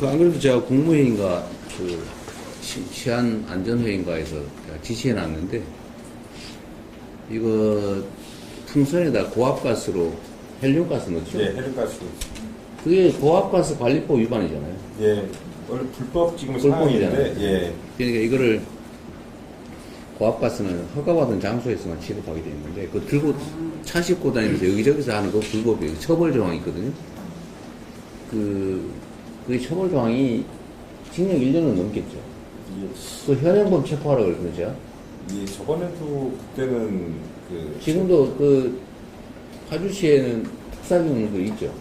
그 안 그래도 제가 국무회의인가 그 시- 시안 안전회의인가에서 지시해 놨는데 이거 풍선에다 고압가스로 헬륨가스 넣죠? 예, 헬륨가스. 그게 고압가스 관리법 위반이잖아요. 예, 원래 불법 지금 불법이잖아요. 예, 그러니까 이거를 고압가스는 허가받은 장소에서만 취급하게 되어 있는데 그 들고 차 싣고 다니면서 여기저기서 하는 거 불법이에요. 처벌 조항이 있거든요. 그, 그 처벌 조항이 징역 1년은 넘겠죠. 예, 그 현행범 체포하라고 그랬거든요, 제가. 예, 저번에도 그때는 그 지금도 그 파주시에는 특사경 그 있죠.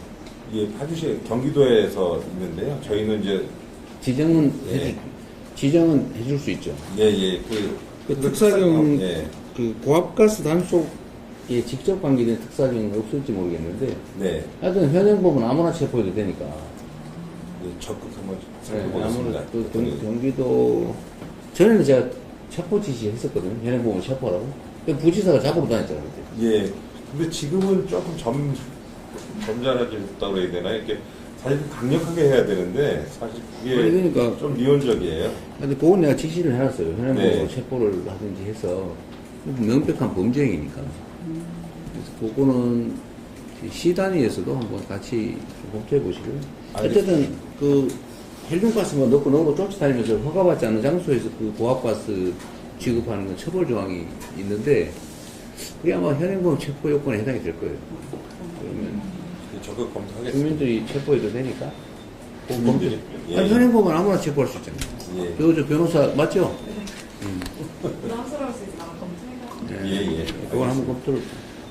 예, 파주시 경기도에서 있는데요. 저희는 이제 지정은 예. 해줄, 지정은 해줄 수 있죠. 예, 예, 그, 그 특사경 예, 그 고압가스 단속에 직접 관계된 특사경은 없을지 모르겠는데 네, 하여튼 현행범은 아무나 체포해도 되니까. 예, 적극 한번 네, 살펴보겠습니다. 아무래도 또 경, 경기도 전에는 제가 체포 지시했었거든요. 현행범을 체포하라고. 근데 부지사가 잡으러 다녔잖아요. 그때. 예, 근데 지금은 조금 점 점잖아졌다고 그래야 되나 이렇게 사실 강력하게 해야 되는데 사실 그게 아니, 그러니까 좀 미온적이에요. 근데 그건 내가 지시를 해놨어요. 현행범으로 네. 체포를 하든지 해서 명백한 범죄행위니까. 그래서 그거는 시 단위에서도 한번 같이 좀 검토해 보시고요. 알겠습니다. 어쨌든 그 헬륨가스만 넣고 넣고 쫓아다니면서 허가받지 않은 장소에서 그 고압가스 취급하는 건 처벌 조항이 있는데 그게 아마 현행범 체포 요건에 해당이 될 거예요. 그러면 예, 적극 검토하겠습니다. 국민들이 체포해도 되니까. 그 국민들이? 검토- 예, 아니, 예. 현행범은 아무나 체포할 수 있잖아요. 예, 저 변호사 맞죠? 부담스러울 수 있으면 검토해가 예, 예. 그걸 한번 검토를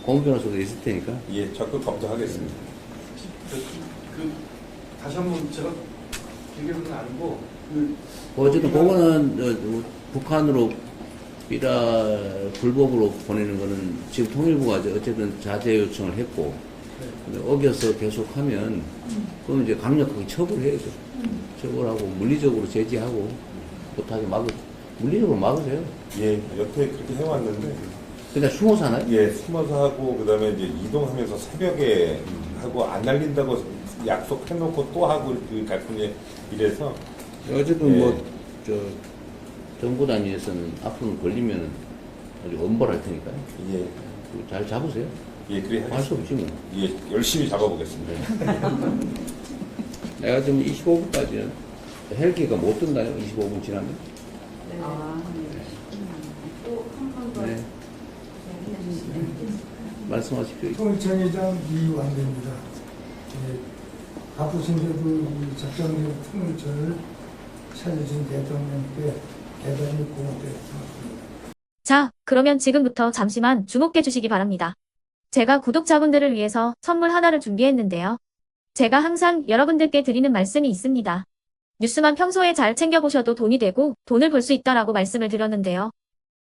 고은 변호사도 있을 테니까. 예, 적극 검토하겠습니다. 그 다시 한 번 제가 얘기하는 건 아니고 그 어쨌든 그거는 어, 북한으로 삐라 불법으로 보내는 거는 지금 통일부가 어쨌든 자제 요청을 했고 근데 어겨서 계속하면 그건 이제 강력하게 처벌해야죠. 처벌하고 물리적으로 제지하고 못하게 막으 물리적으로 막으세요. 예, 여태 그렇게 해왔는데 그냥 숨어 사나요? 예, 숨어서 하고 그다음에 이제 이동하면서 새벽에 하고 안 날린다고 약속해놓고 또 하고 그 갈등에 이래서 어쨌든 예. 뭐저 정부 단위에서는 앞으로 걸리면 아주 엄벌할 테니까요. 예, 그잘 잡으세요. 예, 그래 할수 없지 뭐. 예, 열심히 잡아보겠습니다. 내가 지금 25분까지는 헬기가 못 뜬다요. 25분 지나면. 아, 또 한 번 더 네. 말씀하십시오. 통일청회장 이완대입니다. 예, 바쁘신데도 이 작정된 통일청을 찾으신 대통령께 대단히 고맙게 생각합니다. 자, 그러면 지금부터 잠시만 주목해 주시기 바랍니다. 제가 구독자분들을 위해서 선물 하나를 준비했는데요. 제가 항상 여러분들께 드리는 말씀이 있습니다. 뉴스만 평소에 잘 챙겨보셔도 돈이 되고 돈을 벌 수 있다라고 말씀을 드렸는데요.